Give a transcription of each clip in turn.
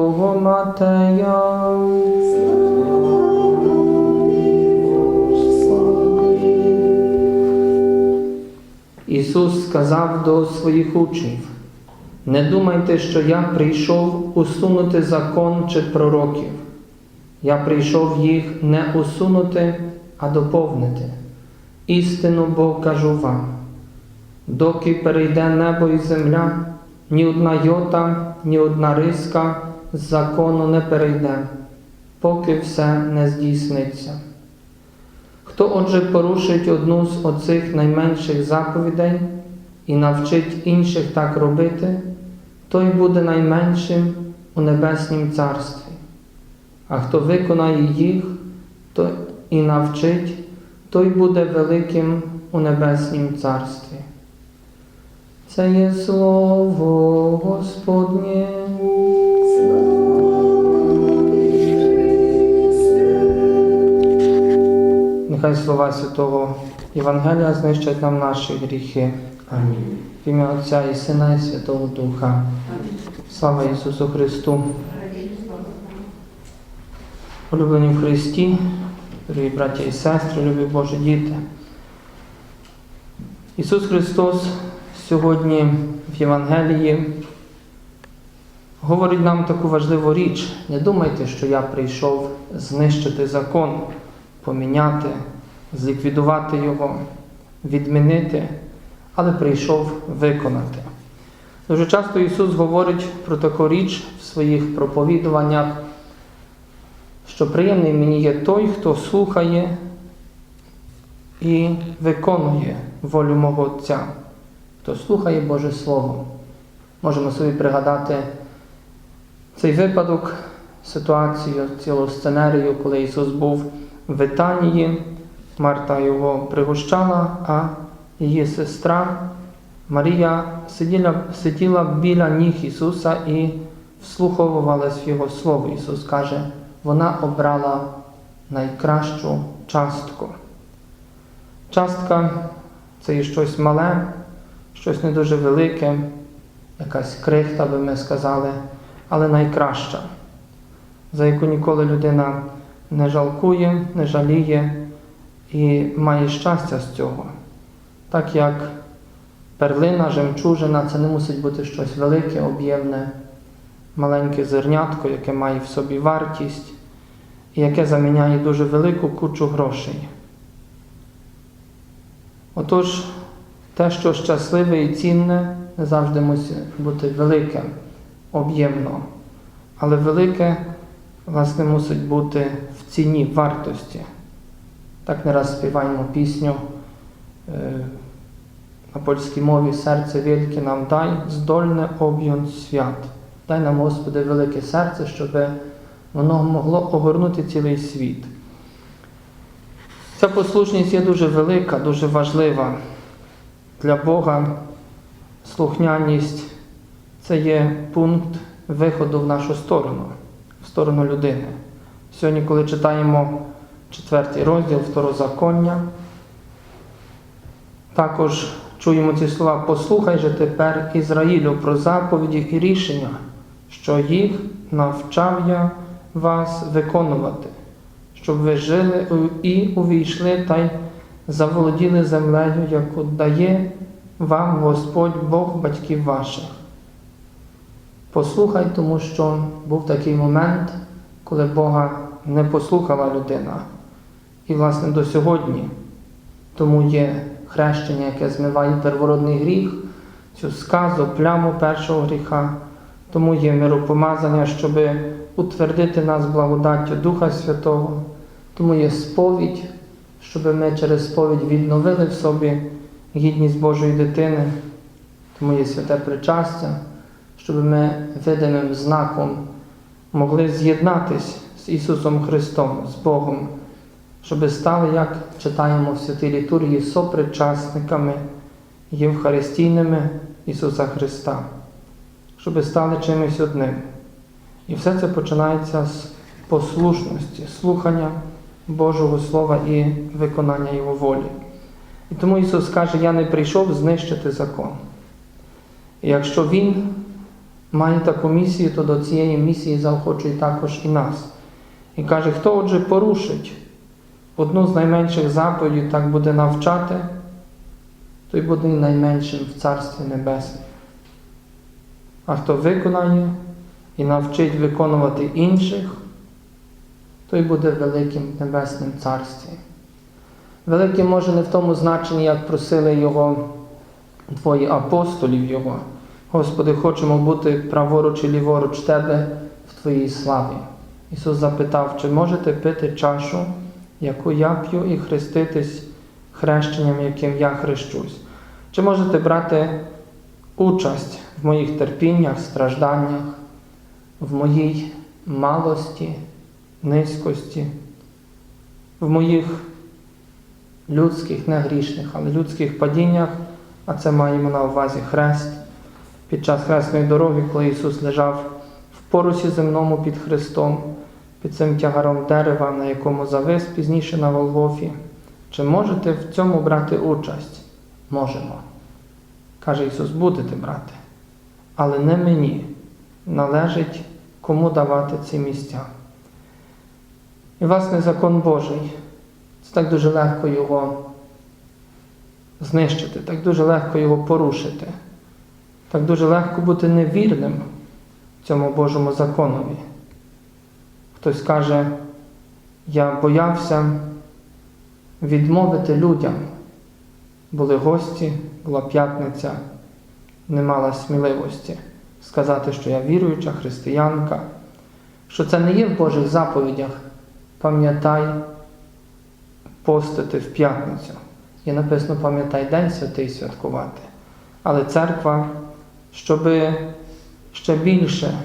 Святого Матея. Ісус сказав до своїх учнів, не думайте, що я прийшов усунути закон чи пророків. Я прийшов їх не усунути, а доповнити. Істину бо кажу вам, доки перейде небо і земля, ні одна йота, ні одна риска закону не перейде, поки все не здійсниться. Хто отже порушить одну з оцих найменших заповідей і навчить інших так робити, той буде найменшим у небеснім царстві. А хто виконає їх то і навчить, той буде великим у небеснім царстві. Це є слово Господнє. Нехай слова Святого Євангелія знищать нам наші гріхи. Амінь. В ім'я Отця і Сина і Святого Духа. Слава Ісусу Христу! Улюблені в Христі, дорогі браття і сестри, любі Божі діти. Ісус Христос сьогодні в Євангелії говорить нам таку важливу річ. Не думайте, що я прийшов знищити закон, поміняти, зліквідувати його, відмінити, але прийшов виконати. Дуже часто Ісус говорить про таку річ в своїх проповідуваннях, що приємний мені є той, хто слухає і виконує волю мого Отця, хто слухає Боже Слово. Можемо собі пригадати цей випадок, ситуацію, цілу сценарію, коли Ісус був в Витанії, Марта його пригощала, а її сестра Марія сиділа, сиділа біля ніг Ісуса і вслуховувалась в Його Слово. Ісус каже, вона обрала найкращу частку. Частка це є щось мале, щось не дуже велике, якась крихта, би ми сказали, але найкраща, за яку ніколи людина не жалкує, не жаліє і має щастя з цього. Так як перлина, жемчужина це не мусить бути щось велике, об'ємне, маленьке зернятко, яке має в собі вартість і яке заміняє дуже велику кучу грошей. Отож, те, що щасливе і цінне, не завжди мусить бути велике, об'ємно, але велике, власне, мусить бути в ціні вартості. Так не раз співаємо пісню е, на польській мові серце вільке нам дай, здольне об'єм свят. Дай нам, Господи, велике серце, щоб воно могло огорнути цілий світ. Ця послушність є дуже велика, дуже важлива для Бога. Слухняність це є пункт виходу в нашу сторону, в сторону людини. Сьогодні, коли читаємо четвертий розділ Второзаконня, також чуємо ці слова Послухай же тепер Ізраїлю про заповіді і рішення, що їх навчав я вас виконувати, щоб ви жили і увійшли та й заволоділи землею, яку дає вам Господь Бог батьків ваших. Послухай, тому що був такий момент, коли Бога не послухала людина. І, власне, до сьогодні. Тому є хрещення, яке змиває первородний гріх, цю сказу, пляму першого гріха, тому є миропомазання, щоб утвердити нас благодаттю Духа Святого, тому є сповідь, щоб ми через сповідь відновили в собі гідність Божої дитини, тому є святе причастя, щоб ми видимим знаком могли з'єднатись з Ісусом Христом, з Богом, щоб стали, як читаємо в святій літургії, сопричасниками Євхаристійними Ісуса Христа, щоб стали чимось одним. І все це починається з послушності, слухання Божого Слова і виконання Його волі. І тому Ісус каже, я не прийшов знищити закон. І якщо Він має таку місію, то до цієї місії заохочує також і нас. І каже, хто отже порушить одну з найменших заповідей, так буде навчати, той буде найменшим в Царстві Небесному. А хто виконає і навчить виконувати інших, той буде великим Небесним Царстві. Великим може не в тому значенні, як просили його твої апостолів Його. Господи, хочемо бути праворуч і ліворуч Тебе в Твоїй славі. Ісус запитав, чи можете пити чашу, яку я п'ю, і хреститись хрещенням, яким я хрещусь? Чи можете брати участь в моїх терпіннях, стражданнях, в моїй малості, низькості, в моїх людських, не грішних, але людських падіннях, а це маємо на увазі хрест. Під час хресної дороги, коли Ісус лежав в порусі земному під Христом, під цим тягаром дерева, на якому завис пізніше на Голгофі. Чи можете в цьому брати участь? Можемо. Каже Ісус, будете брати. Але не мені належить кому давати ці місця. І, власне, закон Божий. Це так дуже легко його знищити, так дуже легко його порушити, так дуже легко бути невірним цьому Божому законові. Хтось каже, я боявся відмовити людям. Були гості, була п'ятниця, не мала сміливості сказати, що я віруюча християнка, що це не є в Божих заповідях. Пам'ятай постити в п'ятницю. Є написано, пам'ятай День святий святкувати. Але церква, щоб ще більше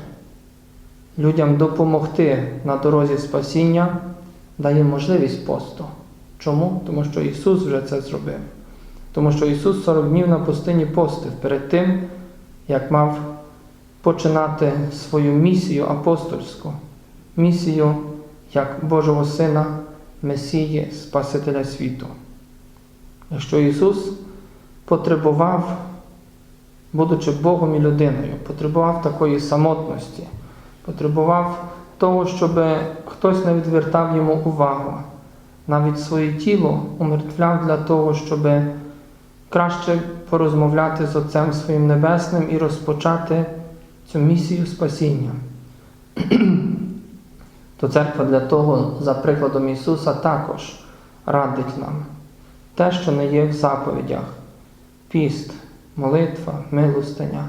людям допомогти на дорозі спасіння, дає можливість посту. Чому? Тому що Ісус вже це зробив. Тому що Ісус 40 днів на пустині постив перед тим, як мав починати свою місію апостольську, місію як Божого Сина, Месії, Спасителя світу. Якщо Ісус потребував, будучи Богом і людиною, потребував такої самотності, потребував того, щоб хтось не відвертав йому увагу, навіть своє тіло умертвляв для того, щоб краще порозмовляти з Отцем своїм Небесним і розпочати цю місію спасіння. То церква для того, за прикладом Ісуса, також радить нам те, що не є в заповідях: піст, молитва, милостиня,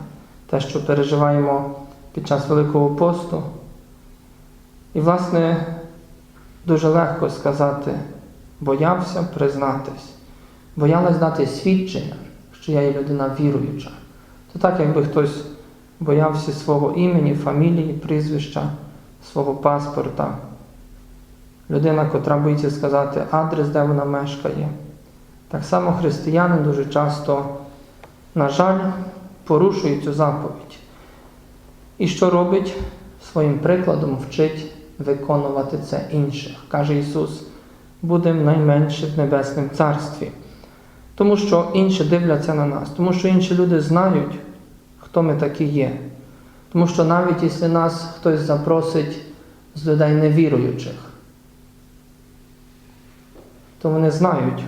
те, що переживаємо під час Великого посту. І, власне, дуже легко сказати, боявся признатись, боялась дати свідчення, що я є людина віруюча. То так, якби хтось боявся свого імені, фамілії, прізвища, свого паспорта. Людина, котра боїться сказати адрес, де вона мешкає. Так само християни дуже часто, на жаль, порушують цю заповідь. І що робить? Своїм прикладом вчить виконувати це інших. Каже Ісус, будемо найменше в Небесному Царстві. Тому що інші дивляться на нас, тому що інші люди знають, хто ми такі є. Тому що навіть якщо нас хтось запросить з людей невіруючих, то вони знають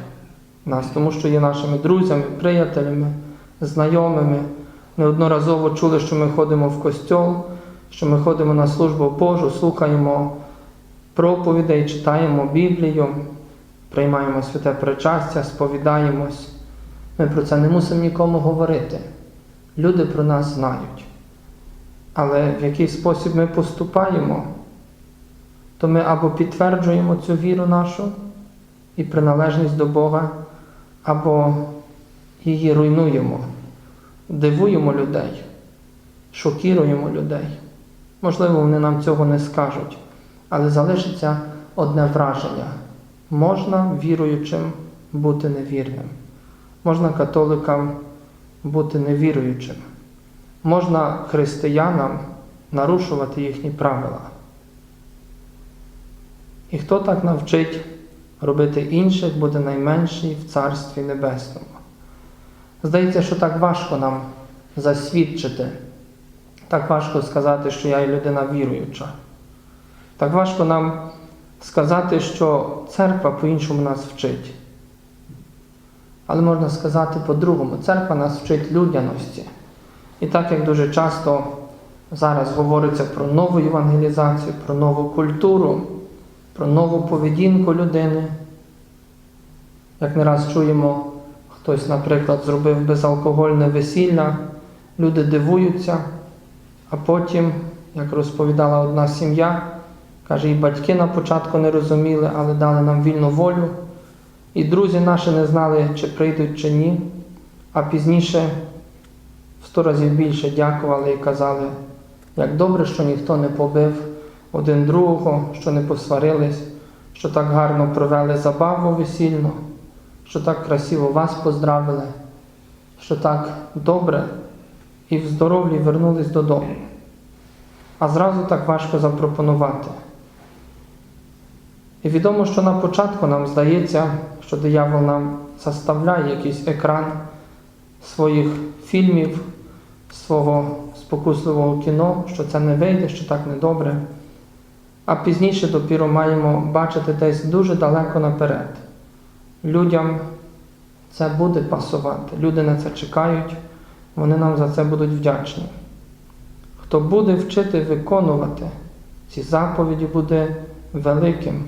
нас, тому що є нашими друзями, приятелями, знайомими. Неодноразово чули, що ми ходимо в костьол, що ми ходимо на службу Божу, слухаємо проповідей, читаємо Біблію, приймаємо святе причастя, сповідаємось. Ми про це не мусимо нікому говорити. Люди про нас знають. Але в який спосіб ми поступаємо, то ми або підтверджуємо цю віру нашу і приналежність до Бога, або її руйнуємо, дивуємо людей, шокіруємо людей. Можливо, вони нам цього не скажуть, але залишиться одне враження. Можна віруючим бути невірним, можна католикам бути невіруючим, можна християнам нарушувати їхні правила. І хто так навчить робити інших буде найменший в Царстві Небесному. Здається, що так важко нам засвідчити, так важко сказати, що я є людина віруюча. Так важко нам сказати, що церква по-іншому нас вчить. Але можна сказати по-другому, церква нас вчить людяності. І так як дуже часто зараз говориться про нову евангелізацію, про нову культуру, про нову поведінку людини, як не раз чуємо, хтось, наприклад, зробив безалкогольне весілля, люди дивуються, а потім, як розповідала одна сім'я, каже, і батьки на початку не розуміли, але дали нам вільну волю. І друзі наші не знали, чи прийдуть, чи ні, а пізніше в сто разів більше дякували і казали, як добре, що ніхто не побив один другого, що не посварились, що так гарно провели забаву весільну, що так красиво вас поздравили, що так добре і в здоров'ї вернулись додому. А зразу так важко запропонувати. І відомо, що на початку нам здається, що диявол нам заставляє якийсь екран своїх фільмів, свого спокусливого кіно, що це не вийде, що так недобре. А пізніше допіру маємо бачити десь дуже далеко наперед. Людям це буде пасувати, люди на це чекають, вони нам за це будуть вдячні. Хто буде вчити виконувати ці заповіді, буде великим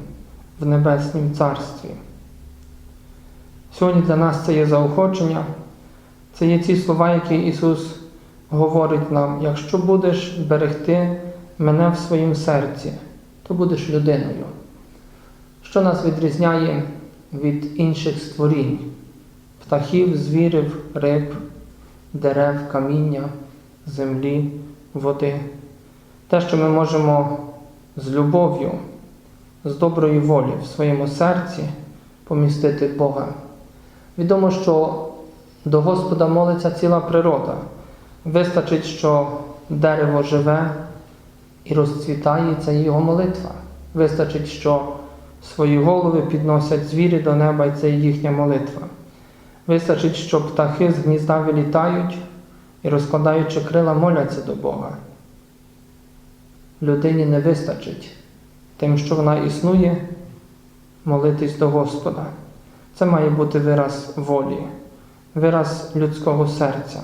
в Небеснім Царстві. Сьогодні для нас це є заохочення, це є ці слова, які Ісус говорить нам, якщо будеш берегти мене в своїм серці, то будеш людиною. Що нас відрізняє від інших створінь, птахів, звірів, риб, дерев, каміння, землі, води. Те, що ми можемо з любов'ю, з доброї волі в своєму серці помістити Бога. Відомо, що до Господа молиться ціла природа. Вистачить, що дерево живе і розцвітає, це його молитва. Вистачить, що свої голови підносять звірі до неба, і це їхня молитва. Вистачить, що птахи з гнізда вилітають і, розкладаючи крила, моляться до Бога. Людині не вистачить тим, що вона існує, молитись до Господа. Це має бути вираз волі, вираз людського серця.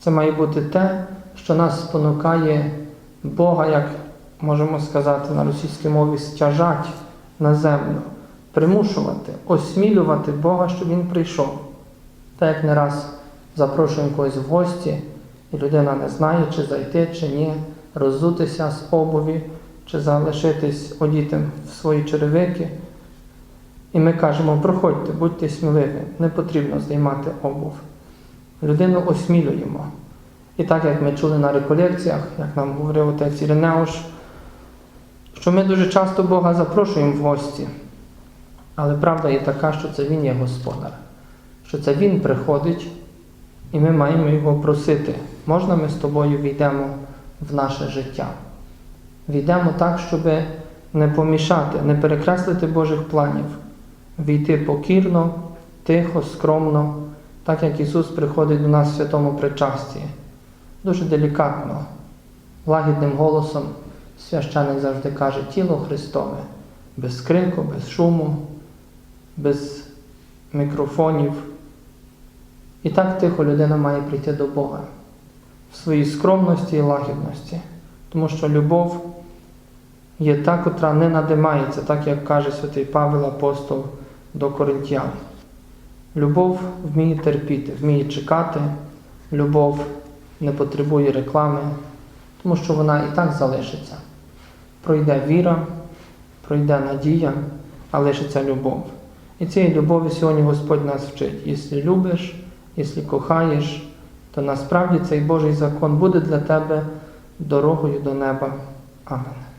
Це має бути те, що нас спонукає Бога, як можемо сказати на російській мові, стяжать на землю, примушувати, осмілювати Бога, щоб Він прийшов. Так як не раз запрошуємо когось в гості, і людина не знає, чи зайти, чи ні, роззутися з обуві, чи залишитись одітим в свої черевики. І ми кажемо, проходьте, будьте сміливі, не потрібно здіймати обув. Людину осмілюємо. І так, як ми чули на реколекціях, як нам говорив отець Іринеуш, що ми дуже часто Бога запрошуємо в гості, але правда є така, що це Він є Господар, що це Він приходить, і ми маємо Його просити, можна ми з тобою війдемо в наше життя. Війдемо так, щоб не помішати, не перекреслити Божих планів, війти покірно, тихо, скромно, так як Ісус приходить до нас в святому причасті. Дуже делікатно, лагідним голосом священик завжди каже тіло Христове, без крику, без шуму, без мікрофонів. І так тихо людина має прийти до Бога в своїй скромності і лагідності, тому що любов є та, котра не надимається, так як каже святий Павел апостол до Коринтян. Любов вміє терпіти, вміє чекати, любов не потребує реклами, тому що вона і так залишиться. Пройде віра, пройде надія, а лишиться любов. І цієї любові сьогодні Господь нас вчить. Якщо любиш, якщо кохаєш, то насправді цей Божий закон буде для тебе дорогою до неба. Амен.